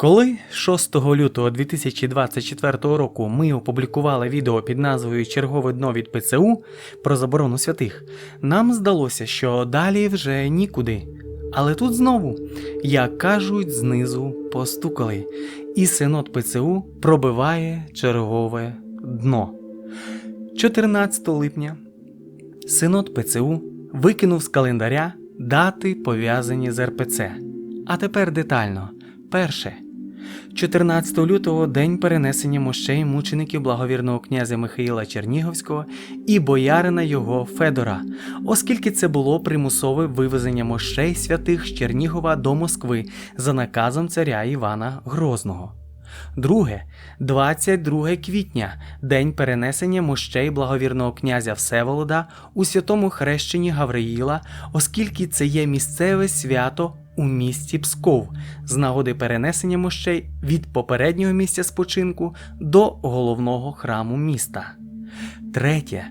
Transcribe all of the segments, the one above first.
Коли 6 лютого 2024 року ми опублікували відео під назвою Чергове дно від ПЦУ про заборону святих, нам здалося, що далі вже нікуди. Але тут знову, як кажуть, знизу постукали, і синод ПЦУ пробиває чергове дно. 14 липня синод ПЦУ викинув з календаря дати пов'язані з РПЦ. А тепер детально. Перше. 14 лютого день перенесення мощей мучеників благовірного князя Михаїла Чернігівського і боярина його Федора, оскільки це було примусове вивезення мощей святих з Чернігова до Москви за наказом царя Івана Грозного. Друге, 22 квітня, день перенесення мощей благовірного князя Всеволода у святому хрещенні Гавриїла, оскільки це є місцеве свято у місті Псков з нагоди перенесення мощей від попереднього місця спочинку до головного храму міста. Третє.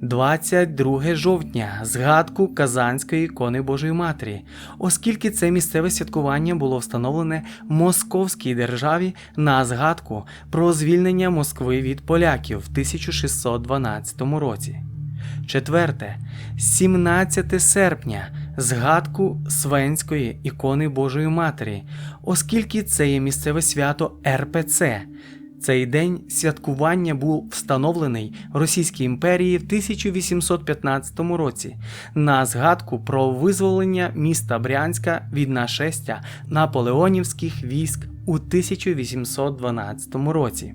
22 жовтня згадку Казанської ікони Божої Матері, оскільки це місцеве святкування було встановлене Московській державі на згадку про звільнення Москви від поляків в 1612 році. Четверте, 17 серпня згадку Свенської ікони Божої Матері, оскільки це є місцеве свято РПЦ. Цей день святкування був встановлений Російській імперії в 1815 році на згадку про визволення міста Брянська від нашестя наполеонівських військ у 1812 році.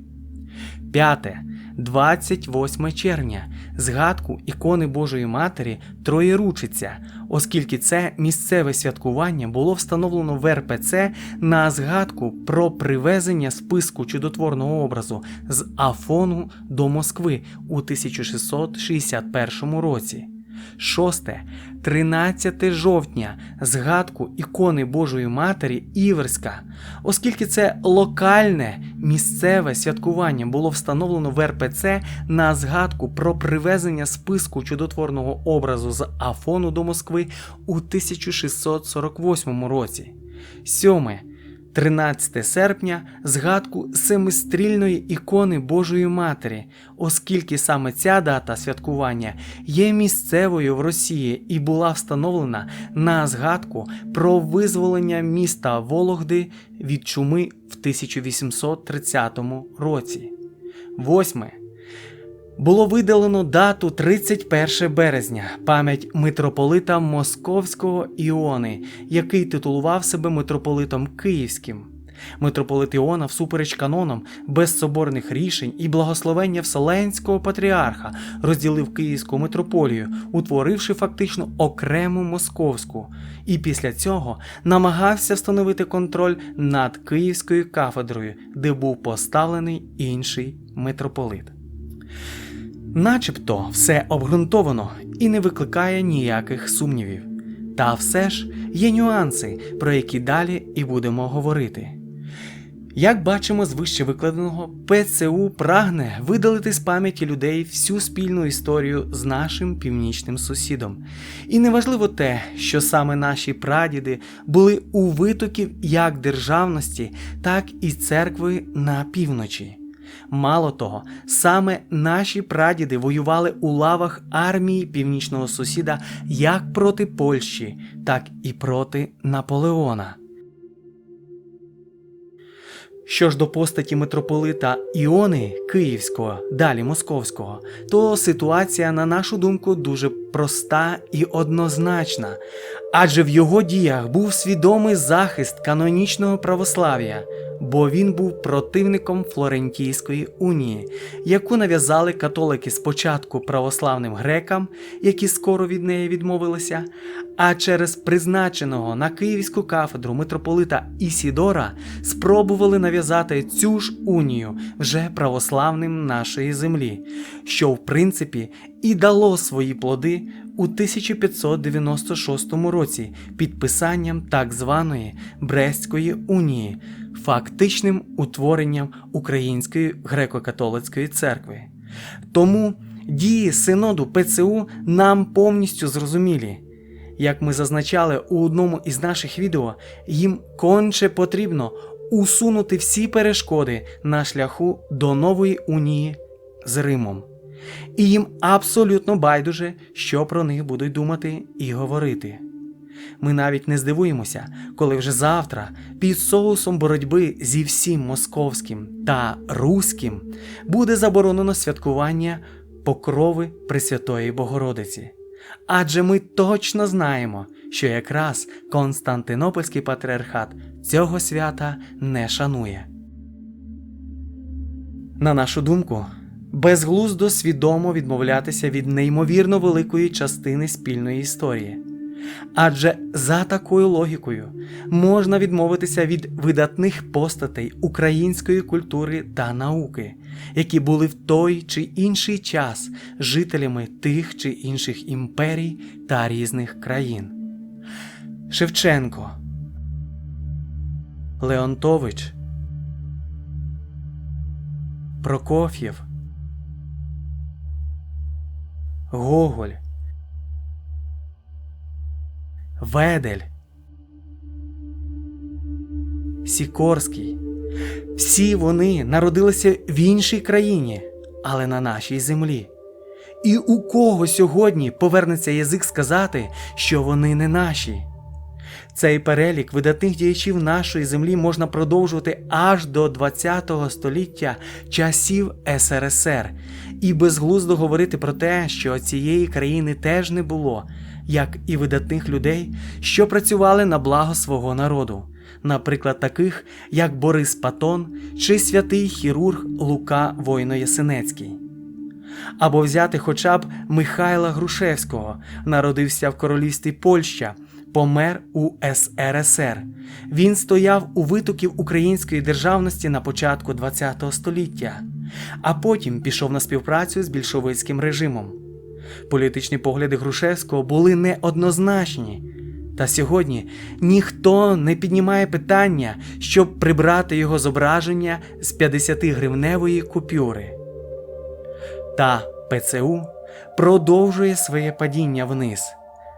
П'яте. 28 червня згадку ікони Божої Матері Троєручиця, оскільки це місцеве святкування було встановлено в РПЦ на згадку про привезення списку чудотворного образу з Афону до Москви у 1661 році. Шосте, 13 жовтня згадку ікони Божої Матері Іверська, оскільки це локальне місцеве святкування було встановлено в РПЦ на згадку про привезення списку чудотворного образу з Афону до Москви у 1648 році. Сьоме. 13 серпня згадку семистрільної ікони Божої Матері, оскільки саме ця дата святкування є місцевою в Росії і була встановлена на згадку про визволення міста Вологди від чуми в 1830 році. Восьме. Було видалено дату 31 березня, пам'ять митрополита Московського Іони, який титулував себе митрополитом Київським. Митрополит Іона, всупереч канонам, без соборних рішень і благословення Вселенського патріарха, розділив Київську митрополію, утворивши фактично окрему московську, і після цього намагався встановити контроль над Київською кафедрою, де був поставлений інший митрополит. Начебто все обґрунтовано і не викликає ніяких сумнівів. Та все ж є нюанси, про які далі і будемо говорити. Як бачимо з вище викладеного, ПЦУ прагне видалити з пам'яті людей всю спільну історію з нашим північним сусідом. І неважливо те, що саме наші прадіди були у витоків як державності, так і церкви на півночі. Мало того, саме наші прадіди воювали у лавах армії північного сусіда як проти Польщі, так і проти Наполеона. Що ж до постаті митрополита Іони Київського, далі Московського, то ситуація, на нашу думку, дуже проста і однозначна, адже в його діях був свідомий захист канонічного православ'я, бо він був противником Флорентійської унії, яку нав'язали католики спочатку православним грекам, які скоро від неї відмовилися, а через призначеного на Київську кафедру митрополита Ісідора спробували нав'язати цю ж унію вже православним нашої землі, що в принципі і дало свої плоди у 1596 році підписанням так званої Брестської унії, фактичним утворенням Української греко-католицької церкви. Тому дії синоду ПЦУ нам повністю зрозумілі. Як ми зазначали у одному із наших відео, їм конче потрібно усунути всі перешкоди на шляху до нової унії з Римом. І їм абсолютно байдуже, що про них будуть думати і говорити. Ми навіть не здивуємося, коли вже завтра, під соусом боротьби зі всім московським та руським, буде заборонено святкування покрови Пресвятої Богородиці. Адже ми точно знаємо, що якраз Константинопольський патріархат цього свята не шанує. На нашу думку, безглуздо свідомо відмовлятися від неймовірно великої частини спільної історії. Адже за такою логікою можна відмовитися від видатних постатей української культури та науки, які були в той чи інший час жителями тих чи інших імперій та різних країн. Шевченко, Леонтович, Прокоф'єв, Гоголь. Ведель, Сікорський. Всі вони народилися в іншій країні, але на нашій землі. І у кого сьогодні повернеться язик сказати, що вони не наші? Цей перелік видатних діячів нашої землі можна продовжувати аж до ХХ століття часів СРСР і безглуздо говорити про те, що цієї країни теж не було, як і видатних людей, що працювали на благо свого народу, наприклад, таких як Борис Патон чи святий хірург Лука Войно-Ясенецький. Або взяти хоча б Михайла Грушевського, народився в королівстві Польща, помер у СРСР. Він стояв у витоків української державності на початку ХХ століття, а потім пішов на співпрацю з більшовицьким режимом. Політичні погляди Грушевського були неоднозначні. Та сьогодні ніхто не піднімає питання, щоб прибрати його зображення з 50-гривневої купюри. Та ПЦУ продовжує своє падіння вниз,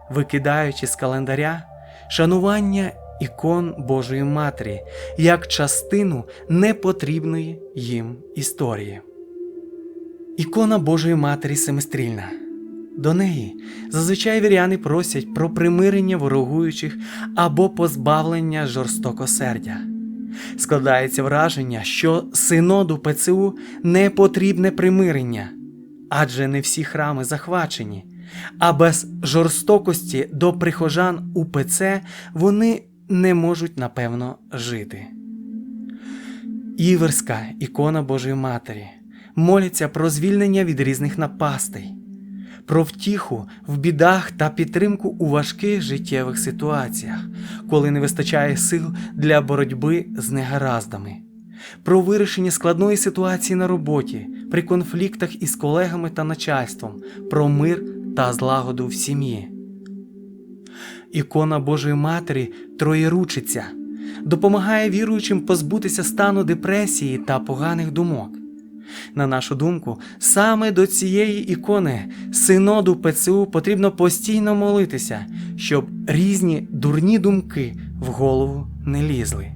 викидаючи з календаря шанування ікон Божої Матері як частину непотрібної їм історії. Ікона Божої Матері семистрільна. До неї зазвичай віряни просять про примирення ворогуючих або позбавлення жорстокосердя. Складається враження, що синоду ПЦУ не потрібне примирення, адже не всі храми захвачені, а без жорстокості до прихожан УПЦ вони не можуть напевно жити. Іверська ікона Божої Матері моляться про звільнення від різних напастей про втіху в бідах та підтримку у важких життєвих ситуаціях, коли не вистачає сил для боротьби з негараздами, про вирішення складної ситуації на роботі, при конфліктах із колегами та начальством, про мир та злагоду в сім'ї. Ікона Божої Матері Троєручиця допомагає віруючим позбутися стану депресії та поганих думок. На нашу думку, саме до цієї ікони синоду ПЦУ потрібно постійно молитися, щоб різні дурні думки в голову не лізли.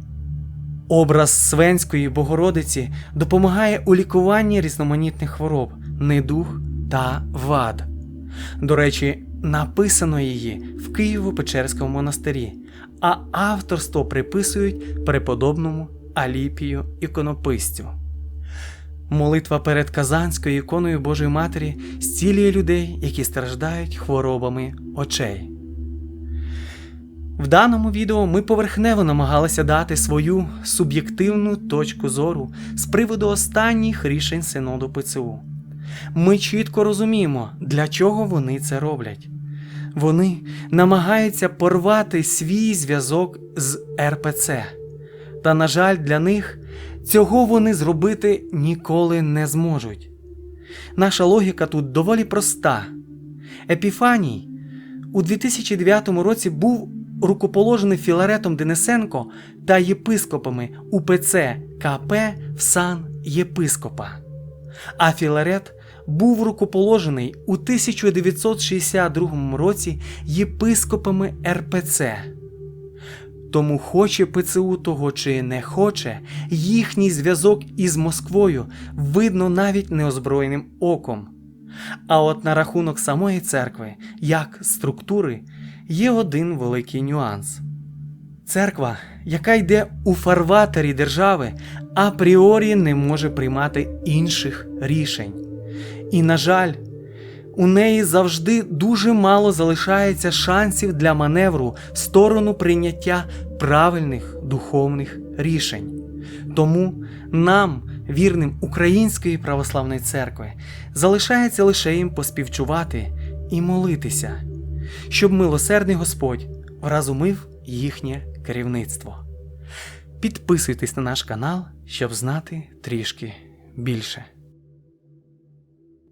Образ Свенської Богородиці допомагає у лікуванні різноманітних хвороб, недух та вад. До речі, написано її в Києво-Печерському монастирі, а авторство приписують преподобному Аліпію іконописцю. Молитва перед Казанською іконою Божої Матері зцілює людей, які страждають хворобами очей. В даному відео ми поверхнево намагалися дати свою суб'єктивну точку зору з приводу останніх рішень Синоду ПЦУ. Ми чітко розуміємо, для чого вони це роблять. Вони намагаються порвати свій зв'язок з РПЦ. Та, на жаль, для них Цього вони зробити ніколи не зможуть. Наша логіка тут доволі проста. Епіфаній у 2009 році був рукоположений Філаретом Денисенко та єпископами УПЦ КП в сан єпископа. А Філарет був рукоположений у 1962 році єпископами РПЦ. Тому хоче ПЦУ того чи не хоче, їхній зв'язок із Москвою видно навіть неозброєним оком. А от на рахунок самої церкви, як структури, є один великий нюанс. Церква, яка йде у фарватері держави, апріорі не може приймати інших рішень. І, на жаль, у неї завжди дуже мало залишається шансів для маневру в сторону прийняття правильних духовних рішень. Тому нам, вірним Української православної церкви, залишається лише їм поспівчувати і молитися, щоб милосердний Господь вразумив їхнє керівництво. Підписуйтесь на наш канал, щоб знати трішки більше.